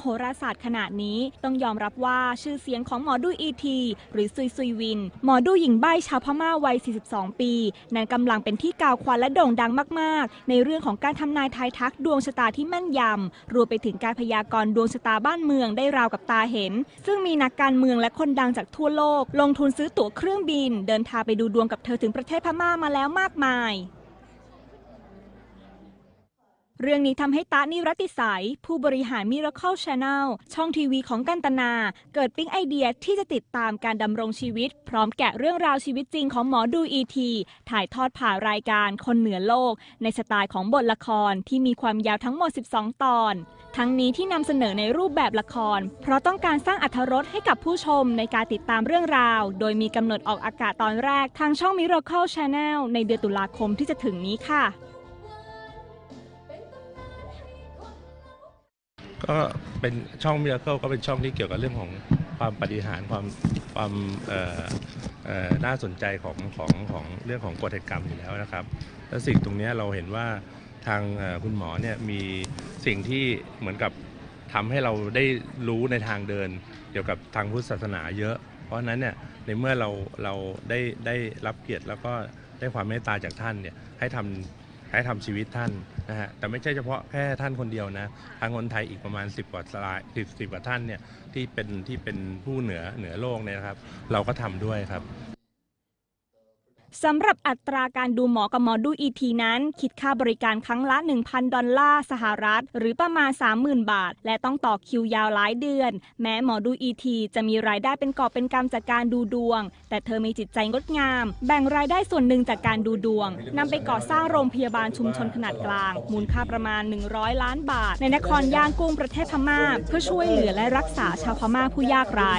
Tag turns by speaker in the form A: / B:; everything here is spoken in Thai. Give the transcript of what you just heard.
A: โหราศาสตร์ขนาดนี้ ต้องยอมรับว่าชื่อเสียงของหมอดูอีที หรือซุยซุยวิน หมอดูหญิงใบ้ชาวพม่าวัย 42 ปี นั้นกำลังเป็นที่กล่าวขวัญและโด่งดังมาก ๆ ในเรื่องของการทำนายทายทักดวงชะตาที่แม่นยำ รวมไปถึงการพยากรณ์ดวงชะตาบ้านเมืองได้ราวกับตาเห็น ซึ่งมีนักการเมืองและคนดังจากทั่วโลก ลงทุนซื้อตั๋วเครื่องบิน เดินทางไปดูดวงกับเธอถึงประเทศพม่ามาแล้วมากมาย เรื่องนี้ทำให้ตานิรัติสัยผู้บริหาร Miracle Channel ช่องทีวีของกันตนา เกิดปิ๊งไอเดียที่จะติดตามการดำรงชีวิต พร้อมแกะเรื่องราวชีวิตจริงของหมอดูอีทีถ่ายทอดผ่านรายการคนเหนือโลก ในสไตล์ของบทละครที่มีความยาวทั้งหมด 12 ตอน ทั้งนี้ที่นำเสนอในรูปแบบละคร เพราะต้องการสร้างอรรถรสให้กับผู้ชมในการติดตามเรื่องราว โดยมีกำหนดออกอากาศตอนแรกทางช่อง Miracle Channel ในเดือนตุลาคมที่จะถึงนี้ค่ะ
B: ก็เป็นช่องมิราเคิลก็เป็นช่องที่เกี่ยวกับเรื่องของความปฏิหารความความน่าสนใจของของของเรื่องของกฎแห่งกรรมอยู่แล้วนะครับ และสิ่งตรงนี้เราเห็นว่าทางคุณหมอเนี่ยมีสิ่งที่เหมือนกับทำให้เราได้รู้ในทางเดิน เกี่ยวกับทางพุทธศาสนาเยอะ เพราะฉะนั้นเนี่ยในเมื่อเราเราได้ได้รับเกียรติแล้วก็ได้ความเมตตาจากท่านเนี่ยให้ทำ ให้ทำชีวิตท่านนะฮะแต่ไม่ใช่เฉพาะแค่ท่านคนเดียวนะทางคนไทยอีกประมาณ 10 กว่าสลายสิบสิบกว่าท่านเนี่ยที่เป็นที่เป็นผู้เหนือเหนือโลกเนี่ยนะครับ เราก็ทำด้วยครับ
A: สำหรับอัตราการดูหมอกับหมอดูอีทีนั้น คิดค่าบริการครั้งละ 1,000 ดอลลาร์สหรัฐ หรือประมาณ 30,000 บาท และต้องต่อคิวยาวหลายเดือน แม้หมอดูอีทีจะมีรายได้เป็นกอบเป็นกำจากการดูดวง แต่เธอมีจิตใจงดงาม แบ่งรายได้ส่วนหนึ่งจากการดูดวงนำไปก่อสร้างโรงพยาบาลชุมชนขนาดกลาง มูลค่าประมาณ 100 ล้านบาท ในนครย่างกุ้งประเทศพม่า เพื่อช่วยเหลือและรักษาชาวพม่าผู้ยากไร้